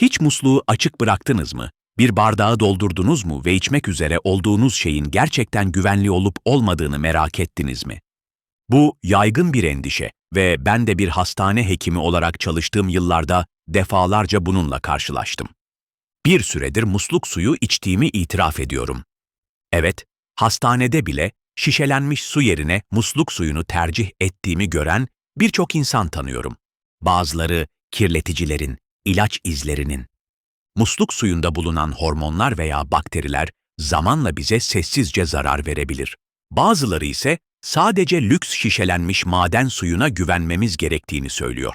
Hiç musluğu açık bıraktınız mı? Bir bardağı doldurdunuz mu ve içmek üzere olduğunuz şeyin gerçekten güvenli olup olmadığını merak ettiniz mi? Bu yaygın bir endişe ve ben de bir hastane hekimi olarak çalıştığım yıllarda defalarca bununla karşılaştım. Bir süredir musluk suyu içtiğimi itiraf ediyorum. Evet, hastanede bile şişelenmiş su yerine musluk suyunu tercih ettiğimi gören birçok insan tanıyorum. Bazıları kirleticilerin, ilaç izlerinin. Musluk suyunda bulunan hormonlar veya bakteriler zamanla bize sessizce zarar verebilir. Bazıları ise sadece lüks şişelenmiş maden suyuna güvenmemiz gerektiğini söylüyor.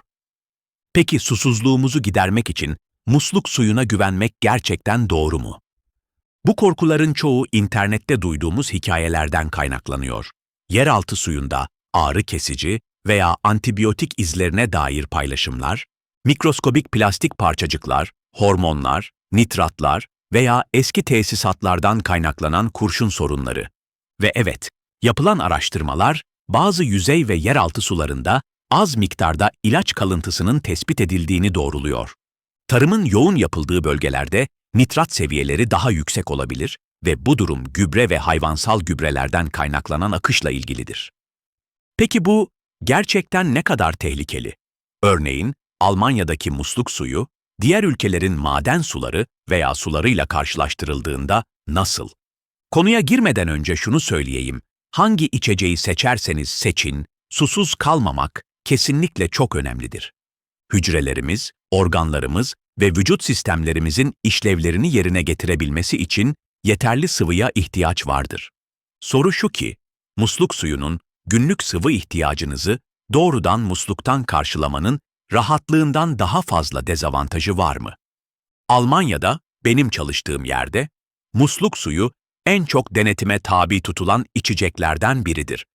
Peki susuzluğumuzu gidermek için musluk suyuna güvenmek gerçekten doğru mu? Bu korkuların çoğu internette duyduğumuz hikayelerden kaynaklanıyor. Yeraltı suyunda ağrı kesici veya antibiyotik izlerine dair paylaşımlar, mikroskobik plastik parçacıklar, hormonlar, nitratlar veya eski tesisatlardan kaynaklanan kurşun sorunları. Ve evet, yapılan araştırmalar bazı yüzey ve yeraltı sularında az miktarda ilaç kalıntısının tespit edildiğini doğruluyor. Tarımın yoğun yapıldığı bölgelerde nitrat seviyeleri daha yüksek olabilir ve bu durum gübre ve hayvansal gübrelerden kaynaklanan akışla ilgilidir. Peki bu gerçekten ne kadar tehlikeli? Örneğin Almanya'daki musluk suyu diğer ülkelerin maden suları veya sularıyla karşılaştırıldığında nasıl? Konuya girmeden önce şunu söyleyeyim. Hangi içeceği seçerseniz seçin, susuz kalmamak kesinlikle çok önemlidir. Hücrelerimiz, organlarımız ve vücut sistemlerimizin işlevlerini yerine getirebilmesi için yeterli sıvıya ihtiyaç vardır. Soru şu ki, musluk suyunun günlük sıvı ihtiyacınızı doğrudan musluktan karşılamanın rahatlığından daha fazla dezavantajı var mı? Almanya'da, benim çalıştığım yerde, musluk suyu en çok denetime tabi tutulan içeceklerden biridir.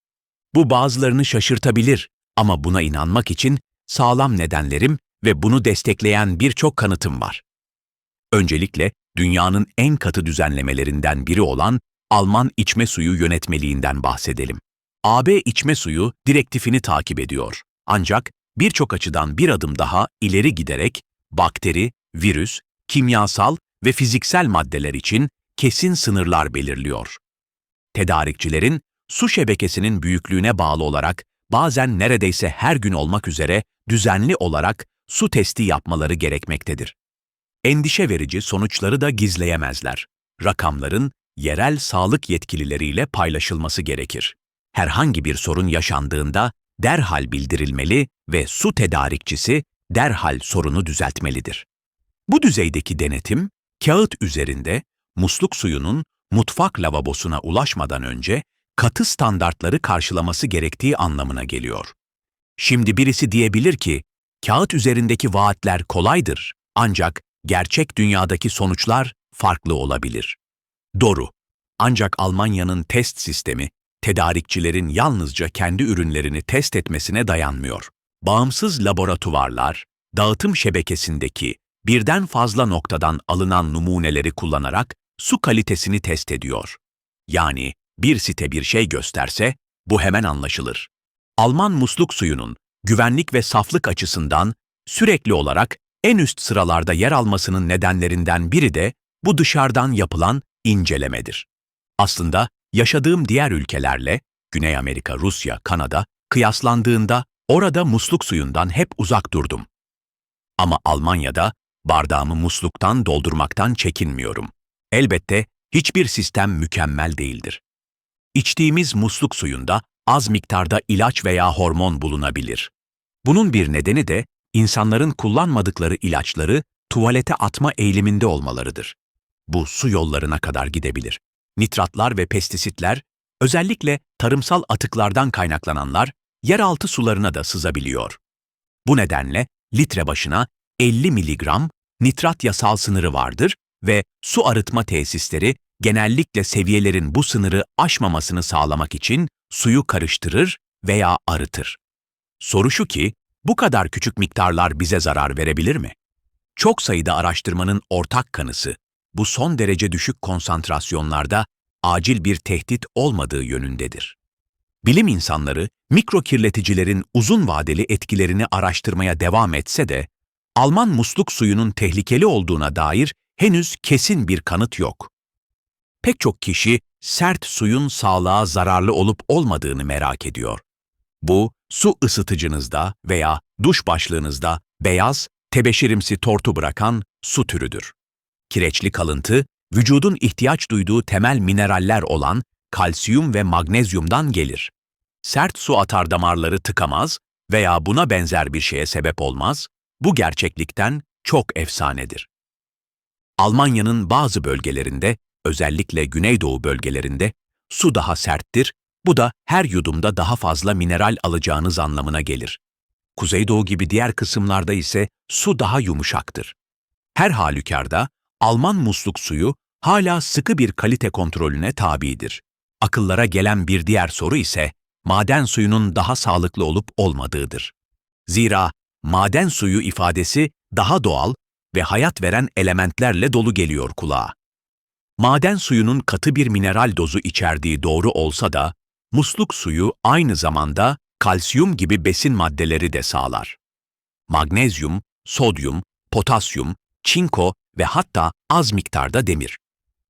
Bu bazılarını şaşırtabilir ama buna inanmak için sağlam nedenlerim ve bunu destekleyen birçok kanıtım var. Öncelikle dünyanın en katı düzenlemelerinden biri olan Alman içme suyu yönetmeliğinden bahsedelim. AB içme suyu direktifini takip ediyor. Ancak birçok açıdan bir adım daha ileri giderek bakteri, virüs, kimyasal ve fiziksel maddeler için kesin sınırlar belirliyor. Tedarikçilerin su şebekesinin büyüklüğüne bağlı olarak bazen neredeyse her gün olmak üzere düzenli olarak su testi yapmaları gerekmektedir. Endişe verici sonuçları da gizleyemezler. Rakamların yerel sağlık yetkilileriyle paylaşılması gerekir. Herhangi bir sorun yaşandığında derhal bildirilmeli ve su tedarikçisi derhal sorunu düzeltmelidir. Bu düzeydeki denetim, kağıt üzerinde musluk suyunun mutfak lavabosuna ulaşmadan önce katı standartları karşılaması gerektiği anlamına geliyor. Şimdi birisi diyebilir ki, kağıt üzerindeki vaatler kolaydır ancak gerçek dünyadaki sonuçlar farklı olabilir. Doğru. Ancak Almanya'nın test sistemi, tedarikçilerin yalnızca kendi ürünlerini test etmesine dayanmıyor. Bağımsız laboratuvarlar, dağıtım şebekesindeki birden fazla noktadan alınan numuneleri kullanarak su kalitesini test ediyor. Yani bir site bir şey gösterse bu hemen anlaşılır. Alman musluk suyunun güvenlik ve saflık açısından sürekli olarak en üst sıralarda yer almasının nedenlerinden biri de bu dışarıdan yapılan incelemedir. Aslında yaşadığım diğer ülkelerle, Güney Amerika, Rusya, Kanada, kıyaslandığında orada musluk suyundan hep uzak durdum. Ama Almanya'da bardağımı musluktan doldurmaktan çekinmiyorum. Elbette hiçbir sistem mükemmel değildir. İçtiğimiz musluk suyunda az miktarda ilaç veya hormon bulunabilir. Bunun bir nedeni de insanların kullanmadıkları ilaçları tuvalete atma eğiliminde olmalarıdır. Bu su yollarına kadar gidebilir. Nitratlar ve pestisitler, özellikle tarımsal atıklardan kaynaklananlar, yeraltı sularına da sızabiliyor. Bu nedenle litre başına 50 miligram nitrat yasal sınırı vardır ve su arıtma tesisleri genellikle seviyelerin bu sınırı aşmamasını sağlamak için suyu karıştırır veya arıtır. Soru şu ki, bu kadar küçük miktarlar bize zarar verebilir mi? Çok sayıda araştırmanın ortak kanısı, bu son derece düşük konsantrasyonlarda acil bir tehdit olmadığı yönündedir. Bilim insanları mikro kirleticilerin uzun vadeli etkilerini araştırmaya devam etse de Alman musluk suyunun tehlikeli olduğuna dair henüz kesin bir kanıt yok. Pek çok kişi sert suyun sağlığa zararlı olup olmadığını merak ediyor. Bu, su ısıtıcınızda veya duş başlığınızda beyaz, tebeşirimsi tortu bırakan su türüdür. Kireçli kalıntı, vücudun ihtiyaç duyduğu temel mineraller olan kalsiyum ve magnezyumdan gelir. Sert su atar damarları tıkamaz veya buna benzer bir şeye sebep olmaz, bu gerçeklikten çok efsanedir. Almanya'nın bazı bölgelerinde, özellikle Güneydoğu bölgelerinde, su daha serttir, bu da her yudumda daha fazla mineral alacağınız anlamına gelir. Kuzeydoğu gibi diğer kısımlarda ise su daha yumuşaktır. Her halükarda Alman musluk suyu hala sıkı bir kalite kontrolüne tabidir. Akıllara gelen bir diğer soru ise maden suyunun daha sağlıklı olup olmadığıdır. Zira maden suyu ifadesi daha doğal ve hayat veren elementlerle dolu geliyor kulağa. Maden suyunun katı bir mineral dozu içerdiği doğru olsa da, musluk suyu aynı zamanda kalsiyum gibi besin maddeleri de sağlar. Magnezyum, sodyum, potasyum, çinko ve hatta az miktarda demir.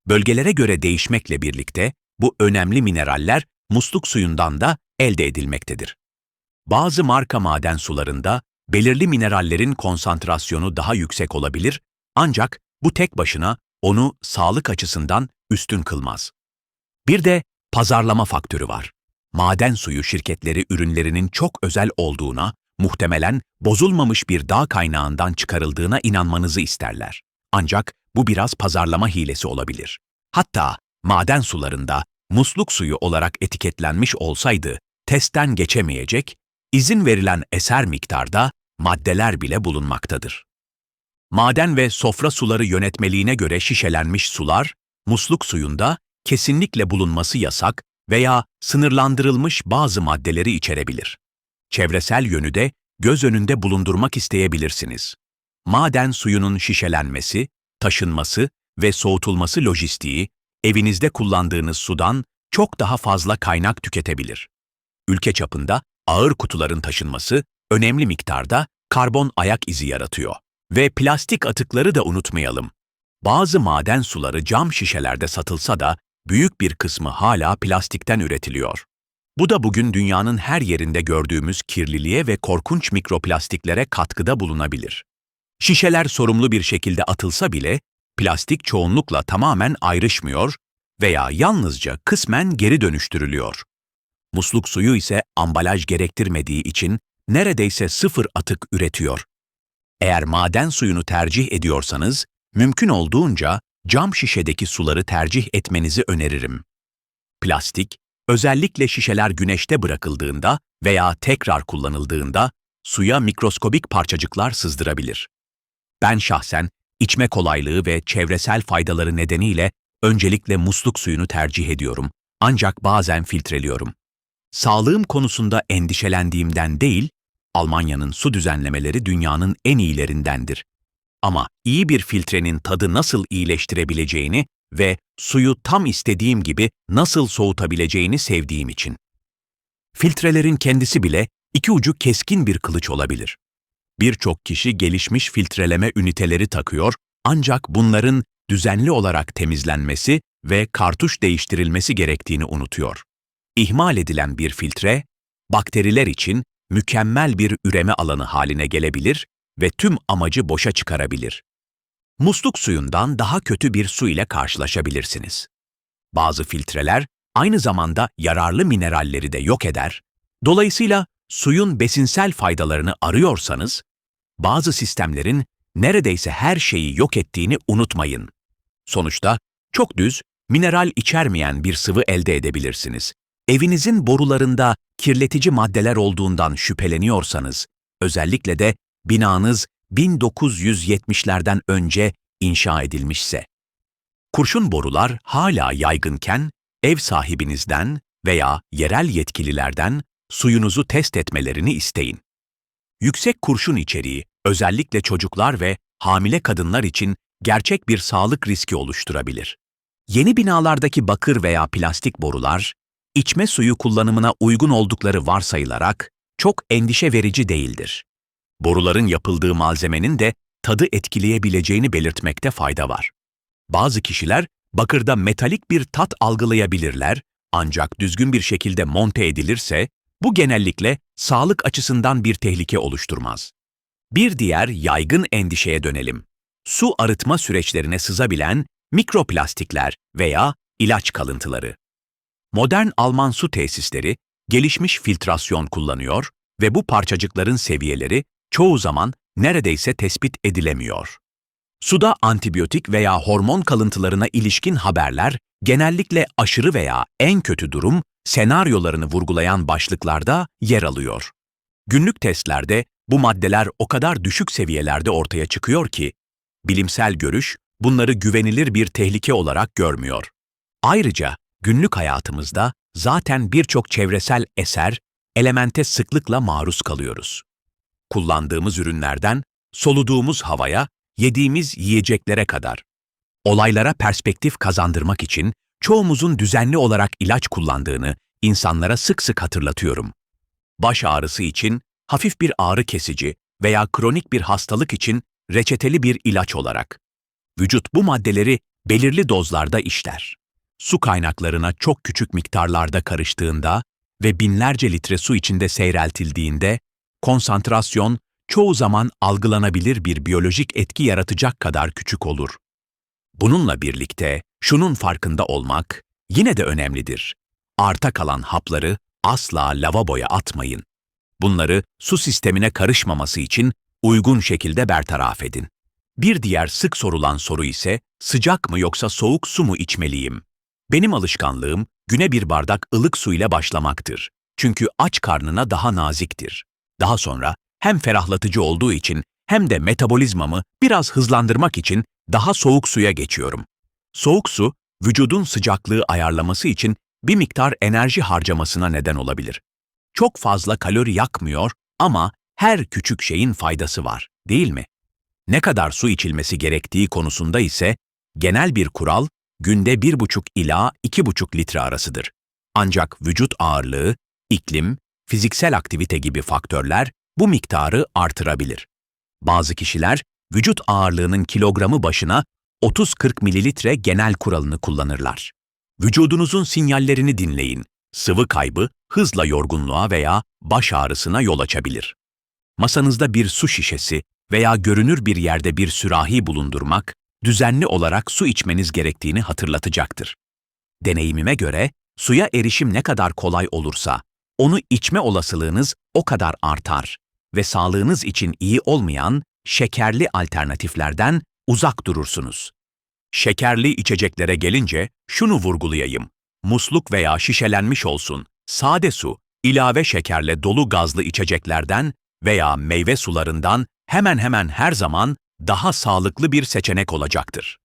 Bölgelere göre değişmekle birlikte bu önemli mineraller musluk suyundan da elde edilmektedir. Bazı marka maden sularında belirli minerallerin konsantrasyonu daha yüksek olabilir ancak bu tek başına onu sağlık açısından üstün kılmaz. Bir de pazarlama faktörü var. Maden suyu şirketleri ürünlerinin çok özel olduğuna, muhtemelen bozulmamış bir dağ kaynağından çıkarıldığına inanmanızı isterler. Ancak bu biraz pazarlama hilesi olabilir. Hatta maden sularında musluk suyu olarak etiketlenmiş olsaydı testten geçemeyecek, izin verilen eser miktarda maddeler bile bulunmaktadır. Maden ve sofra suları yönetmeliğine göre şişelenmiş sular, musluk suyunda kesinlikle bulunması yasak veya sınırlandırılmış bazı maddeleri içerebilir. Çevresel yönü de göz önünde bulundurmak isteyebilirsiniz. Maden suyunun şişelenmesi, taşınması ve soğutulması lojistiği, evinizde kullandığınız sudan çok daha fazla kaynak tüketebilir. Ülke çapında ağır kutuların taşınması önemli miktarda karbon ayak izi yaratıyor. Ve plastik atıkları da unutmayalım. Bazı maden suları cam şişelerde satılsa da büyük bir kısmı hala plastikten üretiliyor. Bu da bugün dünyanın her yerinde gördüğümüz kirliliğe ve korkunç mikroplastiklere katkıda bulunabilir. Şişeler sorumlu bir şekilde atılsa bile plastik çoğunlukla tamamen ayrışmıyor veya yalnızca kısmen geri dönüştürülüyor. Musluk suyu ise ambalaj gerektirmediği için neredeyse sıfır atık üretiyor. Eğer maden suyunu tercih ediyorsanız, mümkün olduğunca cam şişedeki suları tercih etmenizi öneririm. Plastik, özellikle şişeler güneşte bırakıldığında veya tekrar kullanıldığında suya mikroskobik parçacıklar sızdırabilir. Ben şahsen içme kolaylığı ve çevresel faydaları nedeniyle öncelikle musluk suyunu tercih ediyorum ancak bazen filtreliyorum. Sağlığım konusunda endişelendiğimden değil, Almanya'nın su düzenlemeleri dünyanın en iyilerindendir. Ama iyi bir filtrenin tadı nasıl iyileştirebileceğini ve suyu tam istediğim gibi nasıl soğutabileceğini sevdiğim için. Filtrelerin kendisi bile iki ucu keskin bir kılıç olabilir. Birçok kişi gelişmiş filtreleme üniteleri takıyor ancak bunların düzenli olarak temizlenmesi ve kartuş değiştirilmesi gerektiğini unutuyor. İhmal edilen bir filtre, bakteriler için mükemmel bir üreme alanı haline gelebilir ve tüm amacı boşa çıkarabilir. Musluk suyundan daha kötü bir su ile karşılaşabilirsiniz. Bazı filtreler aynı zamanda yararlı mineralleri de yok eder. Dolayısıyla suyun besinsel faydalarını arıyorsanız, bazı sistemlerin neredeyse her şeyi yok ettiğini unutmayın. Sonuçta çok düz, mineral içermeyen bir sıvı elde edebilirsiniz. Evinizin borularında kirletici maddeler olduğundan şüpheleniyorsanız, özellikle de binanız 1970'lerden önce inşa edilmişse. Kurşun borular hala yaygınken ev sahibinizden veya yerel yetkililerden suyunuzu test etmelerini isteyin. Yüksek kurşun içeriği özellikle çocuklar ve hamile kadınlar için gerçek bir sağlık riski oluşturabilir. Yeni binalardaki bakır veya plastik borular, içme suyu kullanımına uygun oldukları varsayılarak çok endişe verici değildir. boruların yapıldığı malzemenin de tadı etkileyebileceğini belirtmekte fayda var. Bazı kişiler bakırda metalik bir tat algılayabilirler ancak düzgün bir şekilde monte edilirse bu genellikle sağlık açısından bir tehlike oluşturmaz. Bir diğer yaygın endişeye dönelim. Su arıtma süreçlerine sızabilen mikroplastikler veya ilaç kalıntıları. Modern Alman su tesisleri gelişmiş filtrasyon kullanıyor ve bu parçacıkların seviyeleri çoğu zaman neredeyse tespit edilemiyor. Suda antibiyotik veya hormon kalıntılarına ilişkin haberler genellikle aşırı veya en kötü durum senaryolarını vurgulayan başlıklarda yer alıyor. Günlük testlerde bu maddeler o kadar düşük seviyelerde ortaya çıkıyor ki, bilimsel görüş bunları güvenilir bir tehlike olarak görmüyor. Ayrıca günlük hayatımızda zaten birçok çevresel eser, elemente sıklıkla maruz kalıyoruz. Kullandığımız ürünlerden, soluduğumuz havaya, yediğimiz yiyeceklere kadar. Olaylara perspektif kazandırmak için çoğumuzun düzenli olarak ilaç kullandığını insanlara sık sık hatırlatıyorum. Baş ağrısı için hafif bir ağrı kesici veya kronik bir hastalık için reçeteli bir ilaç olarak. Vücut bu maddeleri belirli dozlarda işler. Su kaynaklarına çok küçük miktarlarda karıştığında ve binlerce litre su içinde seyreltildiğinde konsantrasyon çoğu zaman algılanabilir bir biyolojik etki yaratacak kadar küçük olur. Bununla birlikte şunun farkında olmak yine de önemlidir. Arta kalan hapları asla lavaboya atmayın. Bunları su sistemine karışmaması için uygun şekilde bertaraf edin. Bir diğer sık sorulan soru ise sıcak mı yoksa soğuk su mu içmeliyim? Benim alışkanlığım güne bir bardak ılık su ile başlamaktır. Çünkü aç karnına daha naziktir. Daha sonra hem ferahlatıcı olduğu için hem de metabolizmamı biraz hızlandırmak için daha soğuk suya geçiyorum. Soğuk su, vücudun sıcaklığı ayarlaması için bir miktar enerji harcamasına neden olabilir. Çok fazla kalori yakmıyor ama her küçük şeyin faydası var, değil mi? Ne kadar su içilmesi gerektiği konusunda ise genel bir kural günde 1,5 ila 2,5 litre arasıdır. Ancak vücut ağırlığı, iklim, fiziksel aktivite gibi faktörler bu miktarı artırabilir. Bazı kişiler vücut ağırlığının kilogramı başına 30-40 mililitre genel kuralını kullanırlar. Vücudunuzun sinyallerini dinleyin. Sıvı kaybı hızla yorgunluğa veya baş ağrısına yol açabilir. Masanızda bir su şişesi veya görünür bir yerde bir sürahi bulundurmak, düzenli olarak su içmeniz gerektiğini hatırlatacaktır. Deneyimime göre suya erişim ne kadar kolay olursa, onu içme olasılığınız o kadar artar ve sağlığınız için iyi olmayan şekerli alternatiflerden uzak durursunuz. Şekerli içeceklere gelince şunu vurgulayayım. Musluk veya şişelenmiş olsun, sade su, ilave şekerle dolu gazlı içeceklerden veya meyve sularından hemen hemen her zaman daha sağlıklı bir seçenek olacaktır.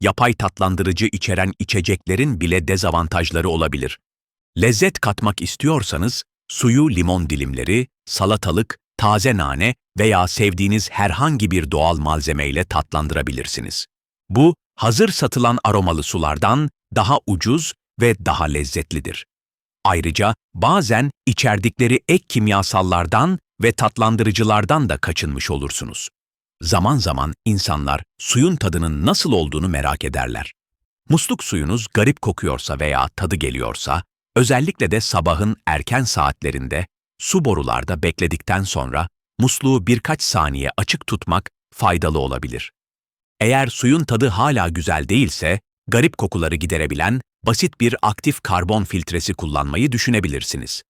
Yapay tatlandırıcı içeren içeceklerin bile dezavantajları olabilir. Lezzet katmak istiyorsanız suyu limon dilimleri, salatalık, taze nane veya sevdiğiniz herhangi bir doğal malzemeyle tatlandırabilirsiniz. Bu, hazır satılan aromalı sulardan daha ucuz ve daha lezzetlidir. Ayrıca bazen içerdikleri ek kimyasallardan ve tatlandırıcılardan da kaçınmış olursunuz. Zaman zaman insanlar suyun tadının nasıl olduğunu merak ederler. Musluk suyunuz garip kokuyorsa veya tadı geliyorsa, özellikle de sabahın erken saatlerinde su borularda bekledikten sonra musluğu birkaç saniye açık tutmak faydalı olabilir. Eğer suyun tadı hala güzel değilse, garip kokuları giderebilen basit bir aktif karbon filtresi kullanmayı düşünebilirsiniz.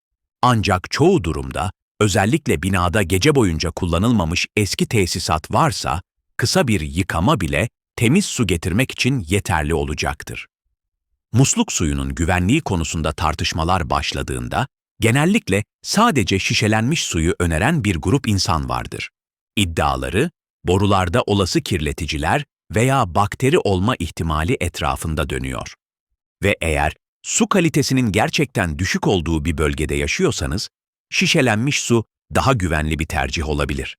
Ancak çoğu durumda, özellikle binada gece boyunca kullanılmamış eski tesisat varsa, kısa bir yıkama bile temiz su getirmek için yeterli olacaktır. Musluk suyunun güvenliği konusunda tartışmalar başladığında, genellikle sadece şişelenmiş suyu öneren bir grup insan vardır. İddiaları, borularda olası kirleticiler veya bakteri olma ihtimali etrafında dönüyor. Ve eğer su kalitesinin gerçekten düşük olduğu bir bölgede yaşıyorsanız, şişelenmiş su daha güvenli bir tercih olabilir.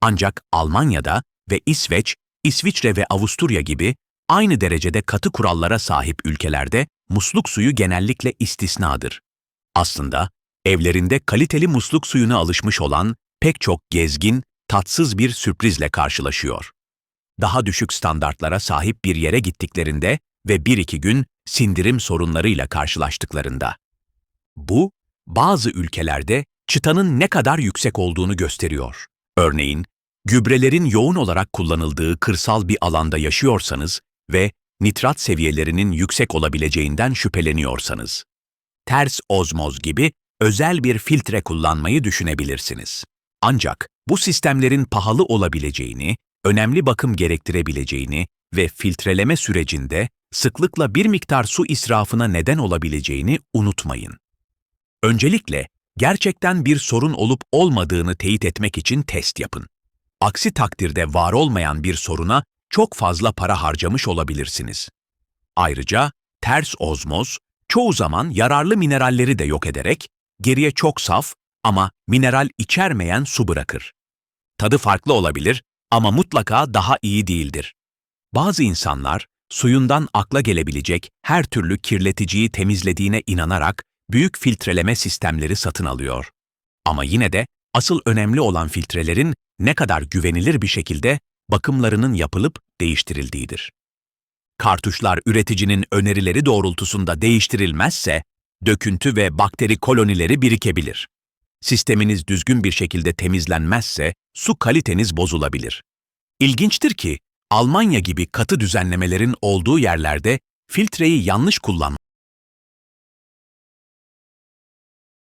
Ancak Almanya'da ve İsveç, İsviçre ve Avusturya gibi aynı derecede katı kurallara sahip ülkelerde musluk suyu genellikle istisnadır. Aslında evlerinde kaliteli musluk suyuna alışmış olan pek çok gezgin, tatsız bir sürprizle karşılaşıyor. Daha düşük standartlara sahip bir yere gittiklerinde ve bir iki gün sindirim sorunlarıyla karşılaştıklarında. Bu, bazı ülkelerde çıtanın ne kadar yüksek olduğunu gösteriyor. Örneğin, gübrelerin yoğun olarak kullanıldığı kırsal bir alanda yaşıyorsanız ve nitrat seviyelerinin yüksek olabileceğinden şüpheleniyorsanız. Ters ozmoz gibi özel bir filtre kullanmayı düşünebilirsiniz. Ancak bu sistemlerin pahalı olabileceğini, önemli bakım gerektirebileceğini ve filtreleme sürecinde sıklıkla bir miktar su israfına neden olabileceğini unutmayın. Öncelikle gerçekten bir sorun olup olmadığını teyit etmek için test yapın. Aksi takdirde var olmayan bir soruna çok fazla para harcamış olabilirsiniz. Ayrıca ters ozmoz çoğu zaman yararlı mineralleri de yok ederek geriye çok saf ama mineral içermeyen su bırakır. Tadı farklı olabilir ama mutlaka daha iyi değildir. Bazı insanlar suyundan akla gelebilecek her türlü kirleticiyi temizlediğine inanarak büyük filtreleme sistemleri satın alıyor. Ama yine de asıl önemli olan filtrelerin ne kadar güvenilir bir şekilde bakımlarının yapılıp değiştirildiğidir. Kartuşlar üreticinin önerileri doğrultusunda değiştirilmezse döküntü ve bakteri kolonileri birikebilir. Sisteminiz düzgün bir şekilde temizlenmezse su kaliteniz bozulabilir. İlginçtir ki Almanya gibi katı düzenlemelerin olduğu yerlerde filtreyi yanlış kullanmak